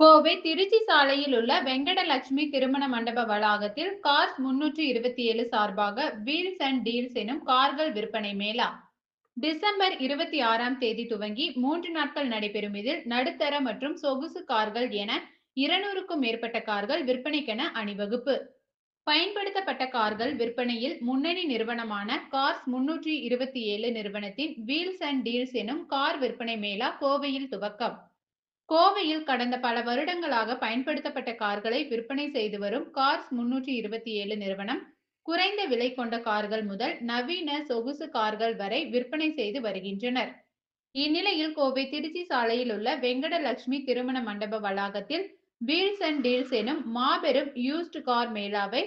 கோவை திருச்சி சாலையில் உள்ள வெங்கடலட்சுமி திருமண மண்டப வளாகத்தில் கார்ஸ் முன்னூற்றி இருபத்தி ஏழு சார்பாக வீல்ஸ் அண்ட் டீல்ஸ் எனும் கார்கள் விற்பனை மேளா. டிசம்பர் இருபத்தி ஆறாம் தேதி துவங்கி மூன்று நாட்கள் நடைபெறும் இதில் நடுத்தர மற்றும் சொகுசு கார்கள் என இருநூறுக்கும் மேற்பட்ட கார்கள் விற்பனைக்கென அணிவகுப்பு. பயன்படுத்தப்பட்ட கார்கள் விற்பனையில் முன்னணி நிறுவனமான கார்ஸ் முன்னூற்றி இருபத்தி ஏழு நிறுவனத்தின் வீல்ஸ் அண்ட் டீல்ஸ் எனும் கார் விற்பனை மேளா கோவையில் துவக்கம். கோவையில் கடந்த பல வருடங்களாக பயன்படுத்தப்பட்ட கார்களை விற்பனை செய்து வரும் கார்ஸ் முன்னூற்றி இருபத்தி ஏழு நிறுவனம் குறைந்த விலை கொண்ட கார்கள் முதல் நவீன சொகுசு கார்கள் வரை விற்பனை செய்து வருகின்றனர். இந்நிலையில் கோவை திருச்சி சாலையில் உள்ள வெங்கடலட்சுமி திருமண மண்டப வளாகத்தில் வீல்ஸ் அண்ட் டீல்ஸ் எனும் மாபெரும் யூஸ்ட் கார் மேளாவை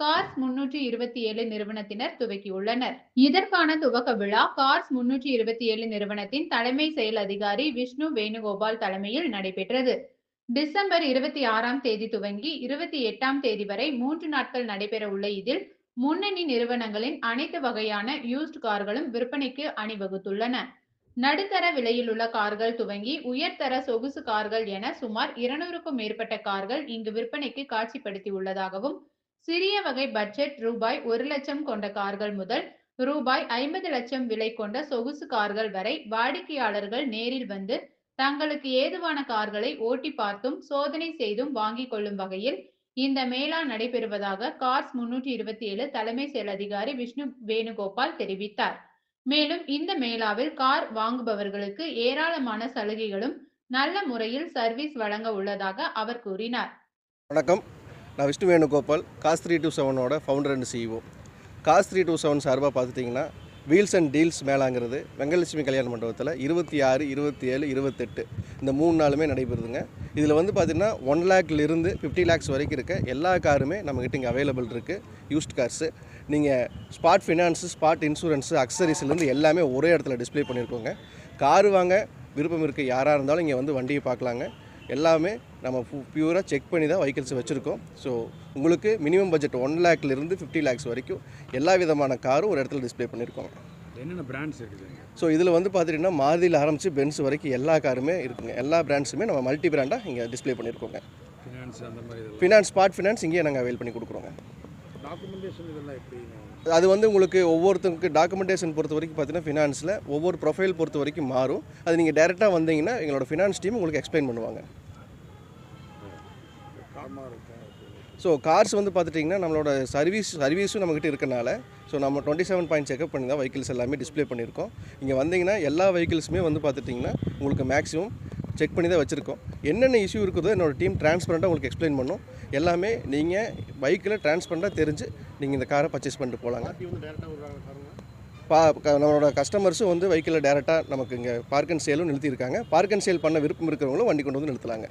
கார்ஸ் முன்னூற்றி இருபத்தி ஏழு நிறுவனத்தினர் துவக்கியுள்ளனர் இதற்கான துவக்க விழா கார்ஸ் முன்னூற்றி இருபத்தி ஏழு நிறுவனத்தின் தலைமை செயல் அதிகாரி விஷ்ணு வேணுகோபால் தலைமையில் நடைபெற்றது. டிசம்பர் இருபத்தி ஆறாம் தேதி துவங்கி இருபத்தி எட்டாம் தேதி வரை மூன்று நாட்கள் நடைபெற உள்ள இதில் முன்னணி நிறுவனங்களின் அனைத்து வகையான யூஸ்ட் கார்களும் விற்பனைக்கு அணிவகுத்துள்ளன. நடுத்தர விலையில் உள்ள கார்கள் துவங்கி உயர்தர சொகுசு கார்கள் என சுமார் இருநூறுக்கும் மேற்பட்ட கார்கள் இங்கு விற்பனைக்கு காட்சிப்படுத்தி உள்ளதாகவும் சிறிய வகை பட்ஜெட் ரூபாய் ஒரு லட்சம் கொண்ட கார்கள் முதல் ரூபாய் ஐம்பது லட்சம் விலை கொண்ட சொகுசு கார்கள் வரை வாடிக்கையாளர்கள் நேரில் வந்து தங்களுக்கு ஏதுவான கார்களை ஓட்டி பார்த்தும் சோதனை செய்தும் வாங்கிக் கொள்ளும் வகையில் இந்த மேளா நடைபெறுவதாக கார்ஸ் முன்னூற்றி இருபத்தி ஏழு தலைமை செயல் அதிகாரி விஷ்ணு வேணுகோபால் தெரிவித்தார். மேலும் இந்த மேளாவில் கார் வாங்குபவர்களுக்கு ஏராளமான சலுகைகளும் நல்ல முறையில் சர்வீஸ் வழங்க உள்ளதாக அவர் கூறினார். வணக்கம். நான் Vishnu Venugopal cars three two செவனோட founder and CEO cars three two seven சார்பாக பார்த்துட்டிங்கன்னா வீல்ஸ் அண்ட் டீல்ஸ் மேலாங்கிறது வெங்கலட்சுமி கல்யாண மண்டபத்தில் இருபத்தி ஆறு இருபத்தி ஏழு இருபத்தெட்டு இந்த மூணு நாளுமே நடைபெறுதுங்க. இதில் வந்து பார்த்திங்கன்னா ஒன் லேக்லேருந்து ஃபிஃப்டி லேக்ஸ் வரைக்கும் இருக்க எல்லா காருமே நம்மக்கிட்ட இங்கே அவைலபிள் இருக்குது யூஸ்ட் கார்ஸு நீங்கள் ஸ்பாட் ஃபினான்ஸு ஸ்பாட் இன்சூரன்ஸு அக்சரிஸ்லேருந்து எல்லாமே ஒரே இடத்துல டிஸ்ப்ளே பண்ணியிருக்கோங்க. கார் வாங்க விருப்பம் இருக்க யாராக இருந்தாலும் இங்கே வந்து வண்டியை பார்க்கலாங்க. எல்லாமே நம்ம பியூராக செக் பண்ணி தான் வெஹிக்கிள்ஸ் வச்சுருக்கோம். ஸோ உங்களுக்கு மினிமம் பட்ஜெட் ஒன் லேக்லேருந்து ஃபிஃப்டி லேக்ஸ் வரைக்கும் எல்லா விதமான காரும் ஒரு இடத்துல டிஸ்ப்ளே பண்ணியிருக்கோம் என்னென்ன பிராண்ட்ஸ் இருக்குது ஸோ இதில் வந்து பார்த்துட்டிங்கன்னா மாருதியில் ஆரம்பித்து பென்ஸ் வரைக்கும் எல்லா காருமே இருக்குங்க. எல்லா பிராண்ட்ஸுமே நம்ம மல்டி பிராண்டாக இங்கே டிஸ்ப்ளே பண்ணியிருக்கோங்க ஃபினான்ஸ் அந்த மாதிரி ஃபினான்ஸ் ஸ்பாட் ஃபினான்ஸ் இங்கேயே நாங்கள் அவைல் பண்ணி கொடுக்குறோங்க. டாக்குமெண்டேஷன் இதெல்லாம் எப்படி அது வந்து உங்களுக்கு ஒவ்வொருத்தருக்கு டாக்குமெண்டேஷன் பொறுத்த வரைக்கும் பார்த்தீங்கன்னா ஃபினான்ஸில் ஒவ்வொரு ப்ரொஃபைல் பொறுத்த வரைக்கும் மாறும். அது நீங்கள் டேரெக்டாக வந்தீங்கன்னா எங்களோட ஃபினான்ஸ் டீம் உங்களுக்கு எக்ஸ்பிளைன் பண்ணுவாங்க. ஸோ கார்ஸ் வந்து பார்த்துட்டிங்கன்னா நம்மளோட சர்வீஸ் சர்வீஸும் நம்மக்கிட்ட இருக்கனால ஸோ நம்ம டுவெண்ட்டி செவன் பாயிண்ட் செக்அப் பண்ணி தான் வெஹிக்கிள்ஸ் எல்லாமே டிஸ்ப்ளே பண்ணியிருக்கோம். இங்கே வந்தீங்கன்னா எல்லா வெஹிக்கிள்ஸுமே வந்து பார்த்துட்டிங்கன்னா உங்களுக்கு மேக்ஸிமம் செக் பண்ணி தான் வச்சுருக்கோம். என்னென்ன இஷ்யூ இருக்குதோ என்னோட டீம் டிரான்ஸ்பரண்ட்டாக உங்களுக்கு எக்ஸ்பிளைன் பண்ணும். எல்லாமே நீங்கள் பைக்கில் டிரான்ஸ்பரண்ட்டாக தெரிஞ்சு நீங்கள் இந்த காரை பர்ச்சேஸ் பண்ணிட்டு போகலாங்க. பா க- நம்மளோட கஸ்டமர்ஸும் வந்து வெஹிக்கிளில் டேரெக்டாக நமக்கு இங்கே பார்க் அண்ட் சேலும் நிறுத்தியிருக்காங்க. பார்க் அண்ட் சேல் பண்ண விருப்பம் இருக்கிறவங்களும் வண்டி கொண்டு வந்து நிறுத்தலாங்க.